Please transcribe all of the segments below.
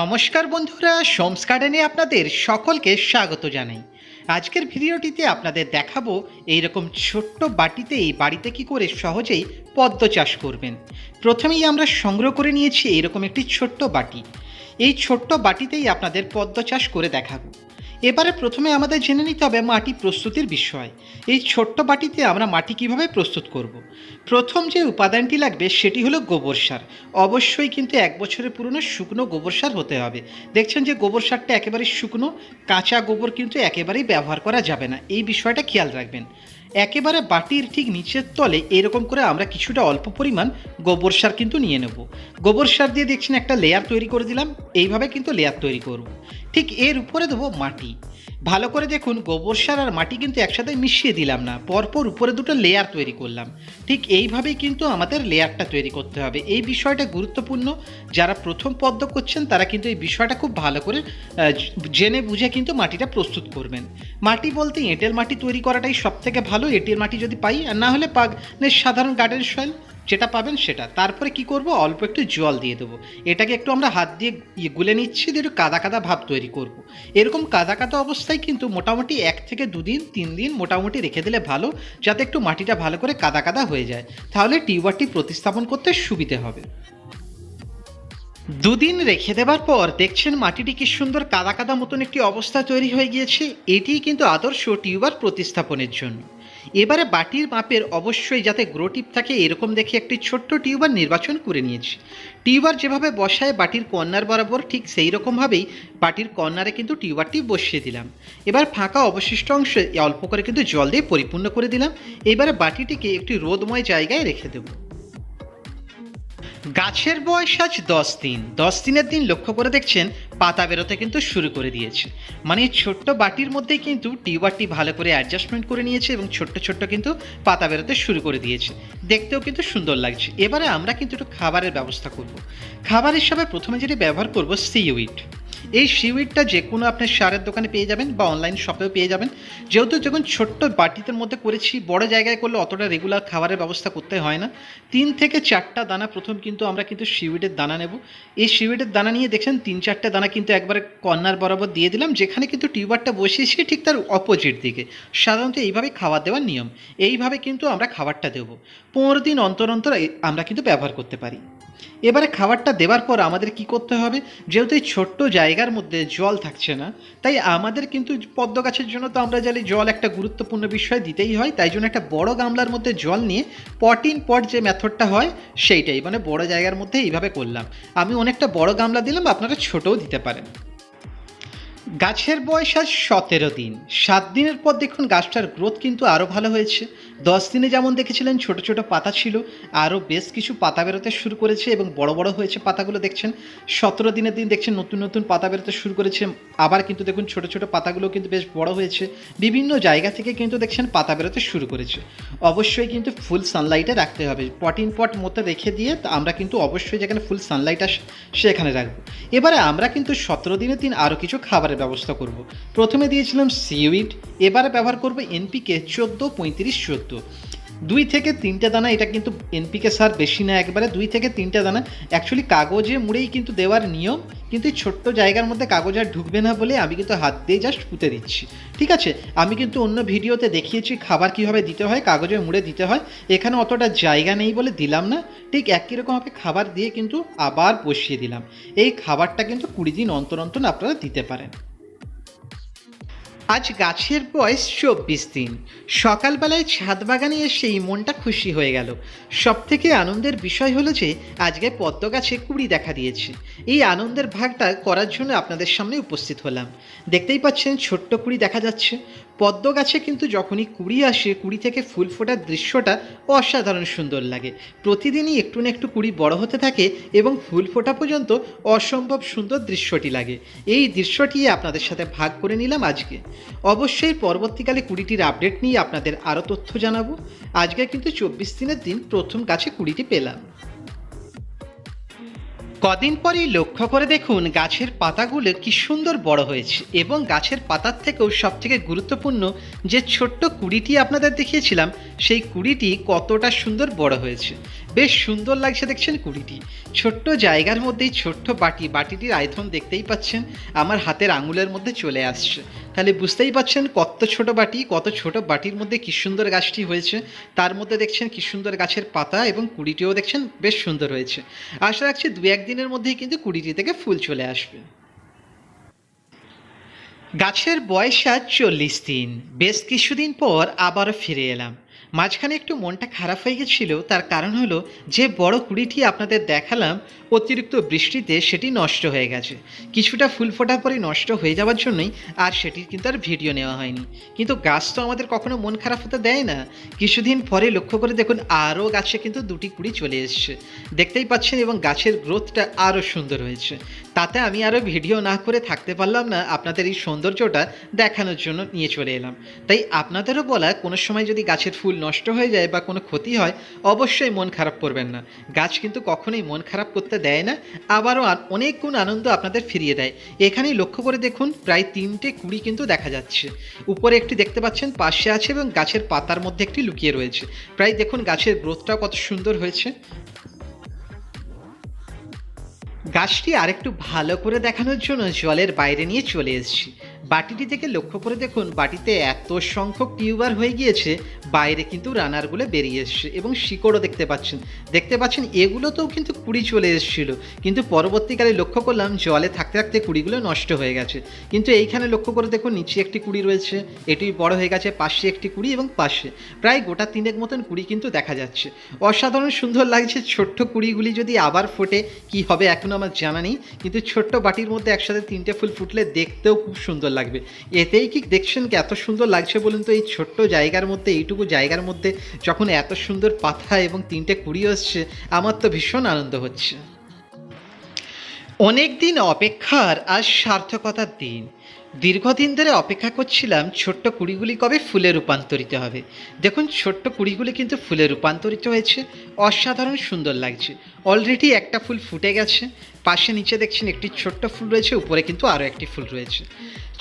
নমস্কার বন্ধুরা, সোমস গার্ডেনে আপনাদের সকলকে স্বাগত জানাই। আজকের ভিডিওটিতে আপনাদের দেখাবো এইরকম ছোট্ট বাটিতে এই বাড়িতে কি করে সহজেই পদ্ম চাষ করবেন। প্রথমেই আমরা সংগ্রহ করে নিয়েছি এইরকম একটি ছোট্ট বাটি। এই ছোট্ট বাটিতেই আপনাদের পদ্ম চাষ করে দেখাবো। এবারে প্রথমে আমাদের জেনে নিতে হবে মাটি প্রস্তুতির বিষয়। এই ছোট্ট বাটিতে আমরা মাটি কীভাবে প্রস্তুত করব। প্রথম যে উপাদানটি লাগবে সেটি হলো গোবর সার। অবশ্যই কিন্তু এক বছরের পুরনো শুকনো গোবর সার হতে হবে। দেখছেন যে গোবর সারটা একেবারে শুকনো, কাঁচা গোবর কিন্তু একেবারেই ব্যবহার করা যাবে না। এই বিষয়টা খেয়াল রাখবেন। একেবারে বাটির ঠিক নিচের তলে এরকম করে আমরা কিছুটা অল্প পরিমাণ গোবর সার কিন্তু নিয়ে নেব। গোবর সার দিয়ে দেখছেন একটা লেয়ার তৈরি করে দিলাম। এইভাবে কিন্তু লেয়ার তৈরি করব। ঠিক এর উপরে দেবো মাটি। ভালো করে দেখুন, গোবর সার আর মাটি কিন্তু একসাথে মিশিয়ে দিলাম না। পরপর উপরে দুটো লেয়ার তৈরি করলাম। ঠিক এইভাবেই কিন্তু আমাদের লেয়ারটা তৈরি করতে হবে। এই বিষয়টা গুরুত্বপূর্ণ। যারা প্রথম পদ্ম করছেন, তারা কিন্তু এই বিষয়টা খুব ভালো করে জেনে বুঝে কিন্তু মাটিটা প্রস্তুত করবেন। মাটি বলতে এঁটেল মাটি তৈরি করাটাই সব থেকে ভালো। এঁটেল মাটি যদি পাই, আর না হলে পাগ সাধারণ গার্ডেন সয়েল যেটা পাবেন সেটা। তারপরে কি করব? অল্প একটু জল দিয়ে দেবো। এটাকে একটু আমরা হাত দিয়ে গুলে নিচ্ছি, দিয়ে একটু কাদা কাদা ভাব তৈরি করব। এরকম কাদা কাদা অবস্থায় কিন্তু মোটামুটি এক থেকে দুদিন, তিন দিন মোটামুটি রেখে দিলে ভালো, যাতে একটু মাটিটা ভালো করে কাদা কাদা হয়ে যায়। তাহলে টিউবারটি প্রতিস্থাপন করতে সুবিধে হবে। দুদিন রেখে দেওয়ার পর দেখছেন মাটিটি কি সুন্দর কাদা কাদা মতন একটি অবস্থা তৈরি হয়ে গিয়েছে। এটি কিন্তু আদর্শ টিউবার প্রতিস্থাপনের জন্য। এবারে বাটির মাপের অবশ্যই যাতে গ্রো টিপ থাকে, এরকম দেখে একটি ছোট্ট টিউবার নির্বাচন করে নিয়েছি। টিউবার যেভাবে বসায় বাটির কর্নার বরাবর, ঠিক সেই রকমভাবেই বাটির কর্নারে কিন্তু টিউবারটি বসিয়ে দিলাম। এবার ফাঁকা অবশিষ্ট অংশে অল্প করে কিন্তু জল দিয়ে পরিপূর্ণ করে দিলাম। এবারে বাটিটিকে একটি রোদময় জায়গায় রেখে দেবো। গাছের বয়স আজ দশ দিন। দশ দিনের দিন লক্ষ্য করে দেখছেন, পাতা বেরোতে কিন্তু শুরু করে দিয়েছে। মানে ছোট্ট বাটির মধ্যে কিন্তু টিউবারটি ভালো করে অ্যাডজাস্টমেন্ট করে নিয়েছে এবং ছোট্ট ছোট্ট কিন্তু পাতা বেরোতে শুরু করে দিয়েছে। দেখতেও কিন্তু সুন্দর লাগছে। এবারে আমরা কিন্তু একটু খাবারের ব্যবস্থা করব। খাবার হিসাবে প্রথমে যেটি ব্যবহার করব সিউইড এই সিউইডটা যে কোনো আপনার সারের দোকানে পেয়ে যাবেন বা অনলাইন শপেও পেয়ে যাবেন। যেহেতু যখন ছোট্ট বাটিতে মধ্যে করেছি, বড় জায়গায় করলে অতটা রেগুলার খাবারের ব্যবস্থা করতে হয় না। তিন থেকে চারটা দানা প্রথম কিন্তু আমরা কিন্তু সিউইডের দানা নেব। এই সিউইডের দানা নিয়ে দেখছেন, তিন চারটে দানা কিন্তু একবারে কর্নার বরাবর দিয়ে দিলাম, যেখানে কিন্তু টিউবারটা বসিয়েছি ঠিক তার অপোজিট দিকে। সাধারণত এইভাবে খাবার দেওয়ার নিয়ম। এইভাবে কিন্তু আমরা খাবারটা দেবো। পনেরো দিন অন্তর অন্তর আমরা কিন্তু ব্যবহার করতে পারি। এবারে খাবারটা দেওয়ার পর আমাদের কি করতে হবে? যেহেতু এই ছোট্ট জায়গার মধ্যে জল থাকছে না। তাই আমাদের কিন্তু পদ্ম গাছের জন্য তো আমরা জানি জল একটা গুরুত্বপূর্ণ বিষয় দিতেই হয়। তাই জন্য একটা বড় গামলার মধ্যে জল নিয়ে পট ইন পট যে মেথডটা হয়, সেইটাই। মানে বড় জায়গার মধ্যে এইভাবে করলাম। আমি অনেকটা বড় গামলা দিলাম, আপনারা ছোটও দিতে পারেন। গাছের বয়স আজ সতেরো দিন। সাত দিনের পর দেখুন গাছটার গ্রোথ কিন্তু আরও ভালো হয়েছে। দশ দিনে যেমন দেখেছিলেন ছোট ছোট পাতা ছিল, আরও বেশ কিছু পাতা বেরোতে শুরু করেছে এবং বড় বড় হয়েছে পাতাগুলো দেখছেন। সতেরো দিনের দিন দেখছেন নতুন নতুন পাতা বেরোতে শুরু করেছে। আবার কিন্তু দেখুন ছোট ছোট পাতাগুলো কিন্তু বেশ বড় হয়েছে। বিভিন্ন জায়গা থেকে কিন্তু দেখছেন পাতা বেরোতে শুরু করেছে। অবশ্যই কিন্তু ফুল সানলাইটে রাখতে হবে। পট ইন পট মতো রেখে দিয়ে আমরা কিন্তু অবশ্যই যেখানে ফুল সানলাইট আসে সেখানে রাখব। এবারে আমরা কিন্তু সতেরো দিনের দিন আরও কিছু খাবারের ব্যবস্থা করব। প্রথমে দিয়েছিলাম সিউইড এবারে ব্যবহার করব এনপিকে চোদ্দ পঁয়ত্রিশ চোদ্দ। দুই থেকে তিনটে দানা, এটা কিন্তু এনপিকে সার বেশি না একবারে, দুই থেকে তিনটে দানা। অ্যাকচুয়ালি কাগজে মুড়েই কিন্তু দেওয়ার নিয়ম, কিন্তু এই ছোট্ট জায়গার মধ্যে কাগজ আর ঢুকবে না বলে আমি কিন্তু হাত দিয়ে জাস্ট পুঁতে দিচ্ছি। ঠিক আছে? আমি কিন্তু অন্য ভিডিওতে দেখিয়েছি খাবার কীভাবে দিতে হয়, কাগজে মুড়ে দিতে হয়। এখানে অতটা জায়গা নেই বলে দিলাম না। ঠিক একই রকমভাবে খাবার দিয়ে কিন্তু আবার বসিয়ে দিলাম। এই খাবারটা কিন্তু কুড়ি দিন অন্তর অন্তর আপনারা দিতে পারেন। আজ গাছের বয়স চব্বিশ দিন। সকালবেলায় ছাদ বাগানে এসেই মনটা খুশি হয়ে গেল। সব থেকে আনন্দের বিষয় হলো যে, আজকে পদ্ম গাছে কুড়ি দেখা দিয়েছে। এই আনন্দের ভাগটা করার জন্য আপনাদের সামনে উপস্থিত হলাম। দেখতেই পাচ্ছেন ছোট্ট কুড়ি দেখা যাচ্ছে। পদ্ম গাছে কিন্তু যখনই কুড়ি আসে, কুড়ি থেকে ফুল ফোটার দৃশ্যটা অসাধারণ সুন্দর লাগে। প্রতিদিনই একটু না একটু কুড়ি বড় হতে থাকে এবং ফুল ফোটা পর্যন্ত অসম্ভব সুন্দর দৃশ্যটি লাগে। এই দৃশ্যটি আপনাদের সাথে ভাগ করে নিলাম আজকে। অবশ্যই পরবর্তীকালে কুড়িটির আপডেট নিয়ে আপনাদের আরও তথ্য জানাব। আজকে কিন্তু চব্বিশ দিনের দিন প্রথম গাছে কুড়িটি পেলাম। কদিন পরেই লক্ষ্য করে দেখুন গাছের পাতাগুলো কি সুন্দর বড় হয়েছে এবং গাছের পাতার থেকেও সব থেকে গুরুত্বপূর্ণ যে ছোট্ট কুড়িটি আপনাদের দেখিয়েছিলাম, সেই কুড়িটি কতটা সুন্দর বড় হয়েছে। বেশ সুন্দর লাগছে দেখছেন কুড়িটি। ছোট্ট জায়গার মধ্যেই ছোট্ট বাটি, বাটিটির আয়তন দেখতেই পাচ্ছেন, আমার হাতের আঙুলের মধ্যে চলে আসছে। তাহলে বুঝতেই পারছেন কত ছোট বাটি, কত ছোট বাটির মধ্যে কী সুন্দর গাছটি হয়েছে। তার মধ্যে দেখছেন কি সুন্দর গাছের পাতা এবং কুড়িটিও দেখছেন বেশ সুন্দর হয়েছে। আশা রাখছি দু একদিনের মধ্যেই কিন্তু কুড়িটি থেকে ফুল চলে আসবে। গাছের বয়স আজ চল্লিশ দিন। বেশ কিছুদিন পর আবারও ফিরে এলাম। মাঝখানে একটু মনটা খারাপ হয়ে গেছিল, তার কারণ হলো যে বড় কুড়িটি আপনাদের দেখালাম, অতিরিক্ত বৃষ্টিতে সেটি নষ্ট হয়ে গেছে। কিছুটা ফুল ফোটার পরে নষ্ট হয়ে যাওয়ার জন্যই আর সেটির কিন্তু আর ভিডিও নেওয়া হয়নি। কিন্তু গাছ তো আমাদের কখনো মন খারাপ হতে দেয় না। কিছুদিন পরে লক্ষ্য করে দেখুন আরও গাছে কিন্তু দুটি কুড়ি চলে এসছে। দেখতেই পাচ্ছেন এবং গাছের গ্রোথটা আরও সুন্দর হয়েছে। তাতে আমি আরও ভিডিও না করে থাকতে পারলাম না আপনাদের এই সৌন্দর্যটা দেখানোর জন্য নিয়ে চলে এলাম। তাই আপনাদেরও বলা কোনো সময় যদি গাছের ফুল নষ্ট হয়ে যায় বা কোনো ক্ষতি হয়, অবশ্যই মন খারাপ করবেন না। গাছ কিন্তু কখনোই মন খারাপ করতে দেয় না, আবারও অনেক গুণ আনন্দ আপনাদের ফিরিয়ে দেয়। এখানেই লক্ষ্য করে দেখুন, প্রায় তিনটে কুড়ি কিন্তু দেখা যাচ্ছে। উপরে একটি দেখতে পাচ্ছেন, পাশে আছে এবং গাছের পাতার মধ্যে একটি লুকিয়ে রয়েছে। প্রায় দেখুন, গাছের গ্রোথটাও কত সুন্দর হয়েছে। গাছটি আরেকটু ভালো করে দেখানোর জন্য জলের বাইরে নিয়ে চলে এসেছি। বাটিটি থেকে লক্ষ্য করে দেখুন, বাটিতে এত সংখ্যক টিউবার হয়ে গিয়েছে, বাইরে কিন্তু রানারগুলো বেরিয়ে এসছে এবং শিকড়ও দেখতে পাচ্ছেন। দেখতে পাচ্ছেন, এগুলোতেও কিন্তু কুড়ি চলে এসেছিল। কিন্তু পরবর্তীকালে লক্ষ্য করলাম, জলে থাকতে থাকতে কুড়িগুলো নষ্ট হয়ে গেছে। কিন্তু এইখানে লক্ষ্য করে দেখুন, নিচে একটি কুড়ি রয়েছে, এটি বড় হয়ে গেছে, পাশে একটি কুড়ি এবং পাশে। প্রায় গোটা তিনেক মতন কুড়ি কিন্তু দেখা যাচ্ছে। অসাধারণ সুন্দর লাগছে, ছোট্ট কুড়িগুলি যদি আবার ফোটে, কি হবে এখনও আমার জানা নেই। কিন্তু ছোট্ট বাটির মধ্যে একসাথে তিনটে ফুল ফুটলে দেখতেও খুব সুন্দর লাগবে। এতেই কি দেখছেন কি এত সুন্দর লাগছে বলুন তো? এই ছোট্ট জায়গার মধ্যে, এইটুকু জায়গার মধ্যে যখন এত সুন্দর পাতা এবং তিনটে কুড়ি আসছে, আমার তো ভীষণ আনন্দ হচ্ছে। অনেক দিন অপেক্ষার আজ সার্থকতার দিন। দীর্ঘদিন ধরে অপেক্ষা করছিলাম ছোট্ট কুড়িগুলি কবে ফুলে রূপান্তরিত হবে। দেখুন, ছোট্ট কুড়িগুলি কিন্তু ফুলে রূপান্তরিত হয়েছে। অসাধারণ সুন্দর লাগছে। অলরেডি একটা ফুল ফুটে গেছে। পাশে নিচে দেখছেন একটি ছোট্ট ফুল রয়েছে, উপরে কিন্তু আরও একটি ফুল রয়েছে।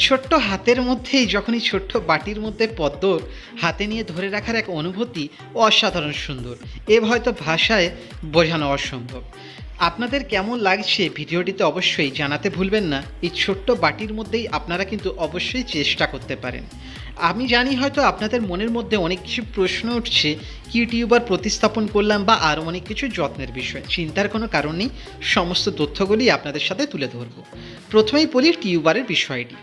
ছোট্ট হাতের মধ্যেই যখন এই ছোট্ট বাটির মধ্যে পদ্ম হাতে নিয়ে ধরে রাখার এক অনুভূতি অসাধারণ সুন্দর। এ হয়তো ভাষায় বোঝানো অসম্ভব। আপনাদের কেমন লাগছে ভিডিওটিতে অবশ্যই জানাতে ভুলবেন না। এই ছোট্ট বাটির মধ্যেই আপনারা কিন্তু অবশ্যই চেষ্টা করতে পারেন। আমি জানি হয়তো আপনাদের মনের মধ্যে অনেক কিছু প্রশ্ন উঠছে, কি টিউবার প্রতিস্থাপন করলাম বা আরও অনেক কিছু যত্নের বিষয়। চিন্তার কোনো কারণ নেই, সমস্ত তথ্যগুলি আপনাদের সাথে তুলে ধরব। প্রথমেই বলি টিউবারের বিষয়টি।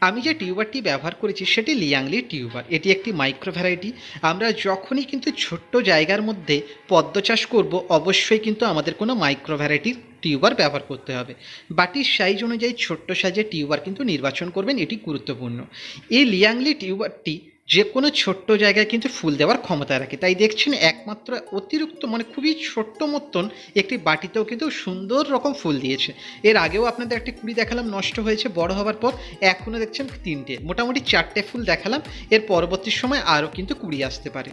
আমি যে টিউবারটি ব্যবহার করেছি সেটি লিয়াংলি টিউবার। এটি একটি মাইক্রো ভ্যারাইটি আমরা যখনই কিন্তু ছোট্ট জায়গার মধ্যে পদ্ম চাষ করব, অবশ্যই কিন্তু আমাদের কোনো মাইক্রো ভ্যারাইটির টিউবার ব্যবহার করতে হবে। বাটির সাইজ অনুযায়ী ছোট্ট সাইজের টিউবার কিন্তু নির্বাচন করবেন, এটি গুরুত্বপূর্ণ। এই লিয়াংলি টিউবারটি যে কোনো ছোট্ট জায়গায় কিন্তু ফুল দেওয়ার ক্ষমতা রাখে। তাই দেখছেন একমাত্র অতিরিক্ত মানে খুবই ছোট্ট মতন একটি বাটিতেও কিন্তু সুন্দর রকম ফুল দিয়েছে। এর আগেও আপনাদের একটি কুড়ি দেখালাম, নষ্ট হয়েছে, বড় হওয়ার পর এখনও দেখছেন তিনটে। মোটামুটি চারটে ফুল দেখালাম, এর পরবর্তী সময় আরও কিন্তু কুড়ি আসতে পারে।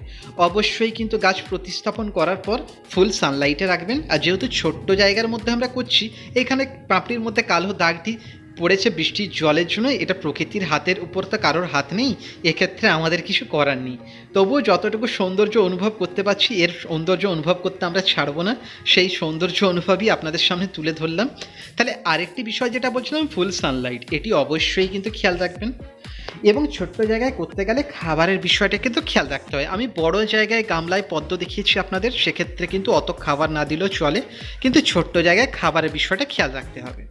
অবশ্যই কিন্তু গাছ প্রতিস্থাপন করার পর ফুল সানলাইটে রাখবেন। আর যেহেতু ছোট্ট জায়গার মধ্যে আমরা করছি, এখানে পাপড়ির মধ্যে কালো দাগটি পড়েছে বৃষ্টির জলের জন্য এটা প্রকৃতির হাতের উপর তো কারোর হাত নেই, এক্ষেত্রে আমাদের কিছু করার নেই। তবুও যতটুকু সৌন্দর্য অনুভব করতে পারছি, এর সৌন্দর্য অনুভব করতে আমরা ছাড়বো না, সেই সৌন্দর্য অনুভবই আপনাদের সামনে তুলে ধরলাম। তাহলে আরেকটি বিষয় যেটা বলছিলাম, ফুল সানলাইট, এটি অবশ্যই কিন্তু খেয়াল রাখবেন। এবং ছোট্ট জায়গায় করতে গেলে খাবারের বিষয়টা কিন্তু খেয়াল রাখতে হয়। আমি বড় জায়গায় গামলায় পদ্ম দেখিয়েছি আপনাদের, সেক্ষেত্রে কিন্তু অত খাবার না দিলেও চলে, কিন্তু ছোট্ট জায়গায় খাবারের বিষয়টা খেয়াল রাখতে হবে।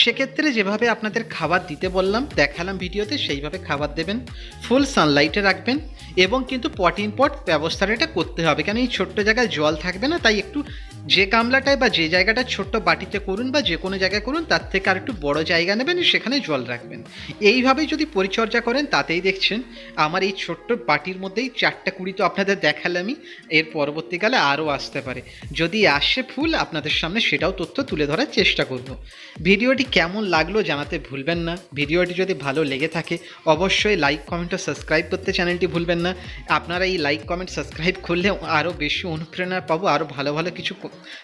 সেক্ষেত্রে যেভাবে আপনাদের খাবার দিতে বললাম, দেখালাম ভিডিওতে, সেইভাবে খাবার দেবেন, ফুল সানলাইটে রাখবেন এবং কিন্তু পট ইন পট ব্যবস্থাটা করতে হবে। কেন এই ছোট্ট জায়গায় জল থাকবে না, তাই একটু যে গামলাটায় বা যে জায়গাটা ছোট্ট বাটিতে করুন বা যে কোনো জায়গায় করুন, তার থেকে আর একটু বড় জায়গা নেবেন সেখানে জল রাখবেন। এইভাবেই যদি পরিচর্যা করেন, তাতেই দেখছেন আমার এই ছোট্ট বাটির মধ্যেই চারটা কুড়ি তো আপনাদের দেখালামই, এর পরবর্তীকালে আরও আসতে পারে। যদি আসে ফুল, আপনাদের সামনে সেটাও তথ্য তুলে ধরার চেষ্টা করব। ভিডিওটি কেমন লাগল জানাতে ভুলবেন না। ভিডিওটি যদি ভালো লেগে থাকে, অবশ্যই লাইক, কমেন্ট ও সাবস্ক্রাইব করতে চ্যানেলটি ভুলবেন না। আপনারা এই লাইক, কমেন্ট, সাবস্ক্রাইব করলে আরও বেশি অনুপ্রেরণা পাবো, আরও ভালো ভালো কিছু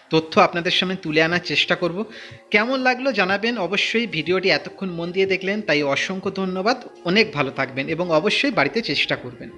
তথ্য আপনাদের সামনে তুলে আনার চেষ্টা করব। কেমন লাগল জানাবেন। অবশ্যই ভিডিওটি এতক্ষণ মন দিয়ে দেখলেন, তাই অসংখ্য ধন্যবাদ। অনেক ভালো থাকবেন এবং অবশ্যই বাড়িতে চেষ্টা করবেন।